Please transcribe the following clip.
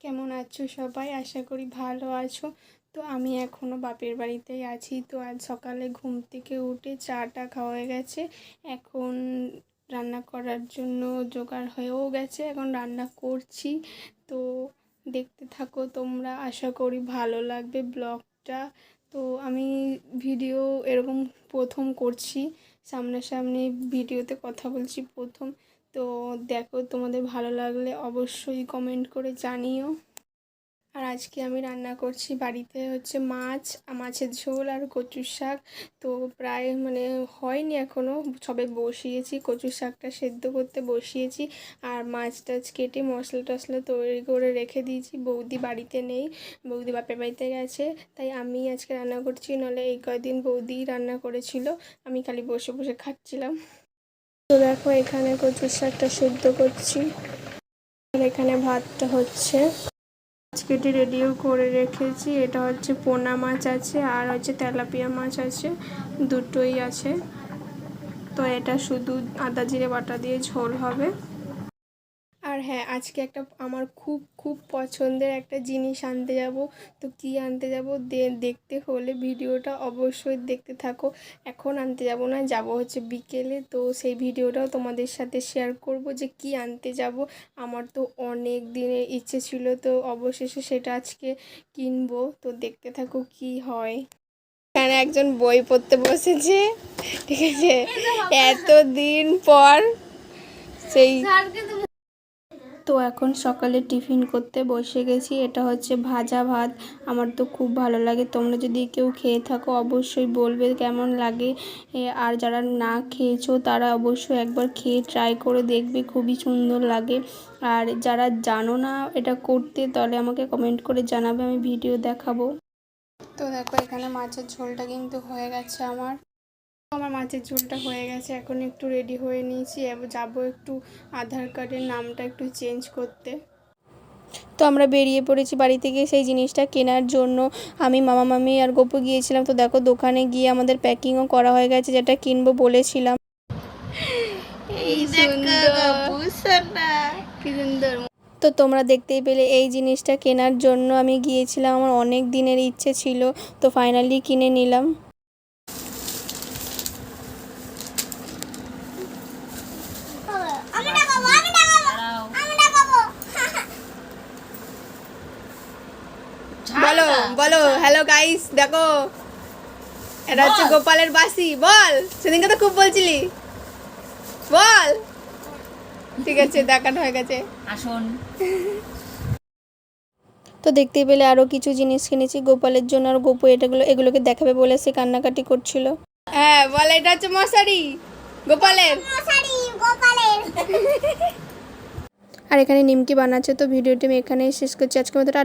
কেমন আছো সবাই? আশা করি ভালো আছো। তো আমি এখনও বাপের বাড়িতেই আছি। তো আজ সকালে ঘুম থেকে উঠে চাটা খাওয়া গেছে। এখন রান্না করার জন্য জোগাড় হয়েও গেছে। এখন রান্না করছি। তো দেখতে থাকো তোমরা। আশা করি ভালো লাগবে ব্লগটা। তো আমি ভিডিও এরকম প্রথম করছি। সামনাসামনি ভিডিওতে কথা বলছি প্রথম। তো দেখো তোমাদের ভালো লাগলে অবশ্যই কমেন্ট করে জানিও। আর আজকে আমি রান্না করছি বাড়িতে হচ্ছে মাছ মাছের ঝোল আর কচুর শাক। তো প্রায় মানে হয়নি এখনও সবে বসিয়েছি, কচুর শাকটা সেদ্ধ করতে বসিয়েছি। আর মাছ টাছ কেটে মশলা টশলা তৈরি করে রেখে দিয়েছি, বৌদি বাড়িতে নেই, বৌদি বাপের বাড়িতে গেছে। তাই আমি আজকে রান্না করছি নাহলে এই কয়দিন বৌদি রান্না করেছিল, আমি খালি বসে বসে খাচ্ছিলাম। তো দেখো, এখানে কচু শাকটা সেদ্ধ করছি। আর এখানে ভাতটা হচ্ছে। মাছ কেটে রেডিও করে রেখেছি। এটা হচ্ছে পোনা মাছ আছে, আর হচ্ছে তেলাপিয়া মাছ আছে। দুটোই আছে। তো এটা শুধু আদা জিরে বাটা দিয়ে ঝোল হবে। হ্যাঁ আজকে একটা আমার খুব খুব পছন্দের একটা জিনিস আনতে যাব। তো কি আনতে যাব? দেখতে হলে ভিডিওটা অবশ্যই দেখতে থাকো। এখন আনতে যাব না যাব হচ্ছে বিকেলে। তো সেই ভিডিওটাও তোমাদের সাথে শেয়ার করব যে কি আনতে যাব। আমার তো অনেক দিনের ইচ্ছে ছিল তো অবশেষে সেটা আজকে কিনবো। তো দেখতে থাকো কি হয়। এখানে একজন বই পড়তে বসেছে ঠিক আছে? এত দিন পর সেই তো এখন সকালে টিফিন করতে বসে গেছি। এটা হচ্ছে ভাজা ভাত। আমার তো খুব ভালো লাগে। তোমরা যদি কেউ খেয়ে থাকো, অবশ্যই বলবে কেমন লাগে। আর যারা না খেয়েছো, তারা অবশ্যই একবার খেয়ে ট্রাই করে দেখবে, খুবই সুন্দর লাগে। আর যারা জানো না এটা করতে, তাহলে আমাকে কমেন্ট করে জানাবে, আমি ভিডিও দেখাবো। তো দেখো, এখানে মাছের ঝোলটা কিন্তু হয়ে গেছে আমার। আমার মাছের ঝোলটা হয়ে গেছে এখন একটু রেডি হয়ে নিয়েছি। এবার যাব একটু আধার কার্ডের নামটা একটু চেঞ্জ করতে। তো আমরা বেরিয়ে পড়েছি বাড়ি থেকে সেই জিনিসটা কেনার জন্য। আমি মামা মামি আর গপু গিয়েছিলাম। তো দেখো দোকানে গিয়ে আমাদের প্যাকিংও করা হয়ে গেছে যেটা কিনবো বলেছিলাম। এই সুন্দর। তো তোমরা দেখতেই পেলে এই জিনিসটা কেনার জন্য আমি গিয়েছিলাম। আমার অনেক দিনের ইচ্ছে ছিল। তো ফাইনালি কিনে নিলাম আমি দেখাবো আমি দেখাবো আমি দেখাবো বলো বলো হ্যালো গাইস দেখো। এটা হচ্ছে গোপালের বাসি বল। সেদিনকে তো খুব বলছিলি। বল। ঠিক আছে দেখানো হয়ে গেছে। আসুন। তো দেখতেই পেলে আরও কিছু জিনিস কিনেছি গোপালের জন্য আর গোপু এটাগুলো এগুলোকে দেখাবে বলে সে কান্নাকাটি করছিল। হ্যাঁ বল এটা হচ্ছে মশারি। গোপালের। মশারি গোপালের। আর এখানে নিমকি বানাচ্ছে তো ভিডিওটি আমি এখানেই শেষ করছি। আজকে মতো